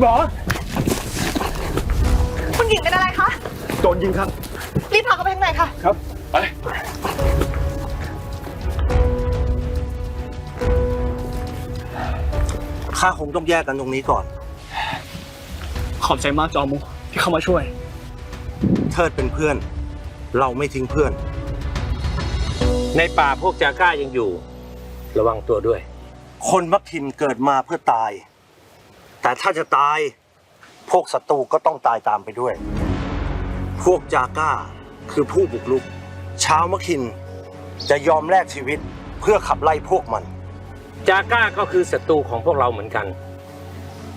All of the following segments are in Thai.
หมอคุณหญิงเป็นอะไรคะ โดนยิงครับ รีบพาเขาไปข้างในค่ะ ครับ ไป ข้าคงต้องแยกกันตรงนี้ก่อน ขอบใจมากจอมุที่เข้ามาช่วย เทิดเป็นเพื่อน เราไม่ทิ้งเพื่อน ในป่าพวกจาก้ายังอยู่ ระวังตัวด้วย คนมักทินเกิดมาเพื่อตาย แต่ถ้าจะตายพวกศัตรูก็ต้องตายตามไปด้วย พวกจาก้าคือผู้บุกรุกชาวมักทินจะยอมแลกชีวิตเพื่อขับไล่พวกมัน จาก้าก็คือศัตรูของพวกเราเหมือนกัน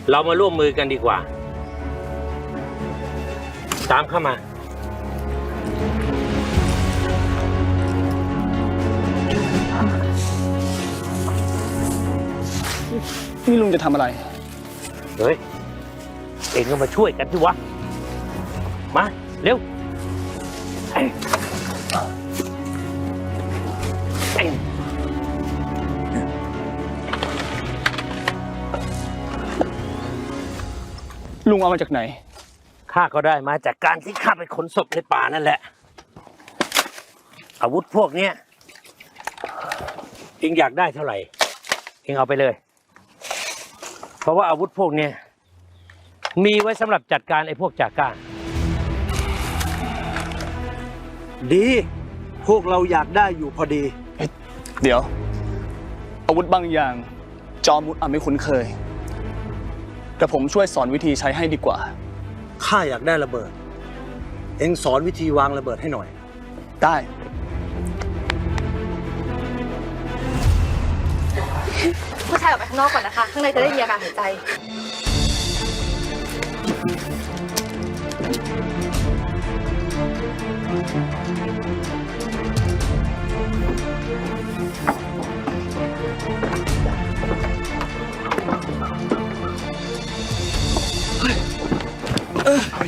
เรามาร่วมมือกันดีกว่า ตามเข้ามานี่ลุงจะทำอะไร เฮ้ย เองก็มาช่วยกันที่วะ มา เร็วเอ้ยเอ้ยลุงเอามาจากไหน ข้าก็ได้มาจากการที่ข้าไปขนศพในป่านั่นแหละ อาวุธพวกเนี้ยเองอยากได้เท่าไหร่ เองเอาไปเลย เพราะว่าอาวุธพวกเนี้ยมีไว้สำหรับจัดการไอ้พวกจาก้าดี พวกเราอยากได้อยู่พอดี เดี๋ยว อาวุธบางอย่าง จอมุดอาจไม่คุ้นเคย แต่ผมช่วยสอนวิธีใช้ให้ดีกว่า ข้าอยากได้ระเบิด เอ็งสอนวิธีวางระเบิดให้หน่อย ได้ ผู้ชายออกไปข้างนอกก่อนนะคะ ข้างในจะได้มีอากาศหายใจ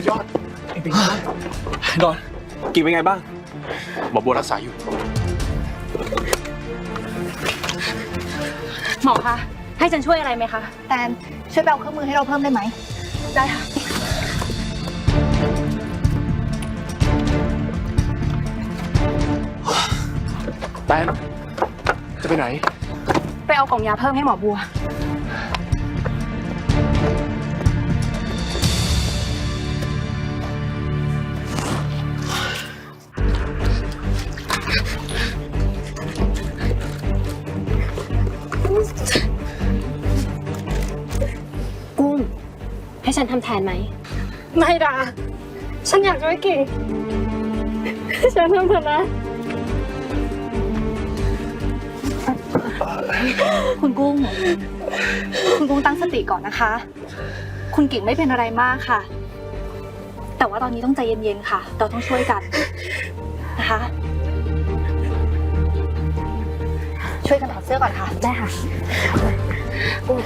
ยอดเอ็งเป็นไงบ้างดอนกิ่งเป็นไงบ้างหมอบัวรักษาอยู่ หมอคะ ให้ฉันช่วยอะไรไหมคะ แตนช่วยไปเอาเครื่องมือให้เราเพิ่มได้ไหม ได้ค่ะ แตนจะไปไหน ไปเอากล่องยาเพิ่มให้หมอบัว ให้ฉันทำแทนไหม ไม่ดาฉันอยากช่วยกิ่งฉันทำเถอะนะ คุณกุ้ง คุณกุ้งตั้งสติก่อนนะคะ คุณกิ่งไม่เป็นอะไรมากค่ะ แต่ว่าตอนนี้ต้องใจเย็นๆค่ะ เราต้องช่วยกันนะคะ ช่วยกันถอดเสื้อก่อนค่ะ ได้ค่ะกุ้ง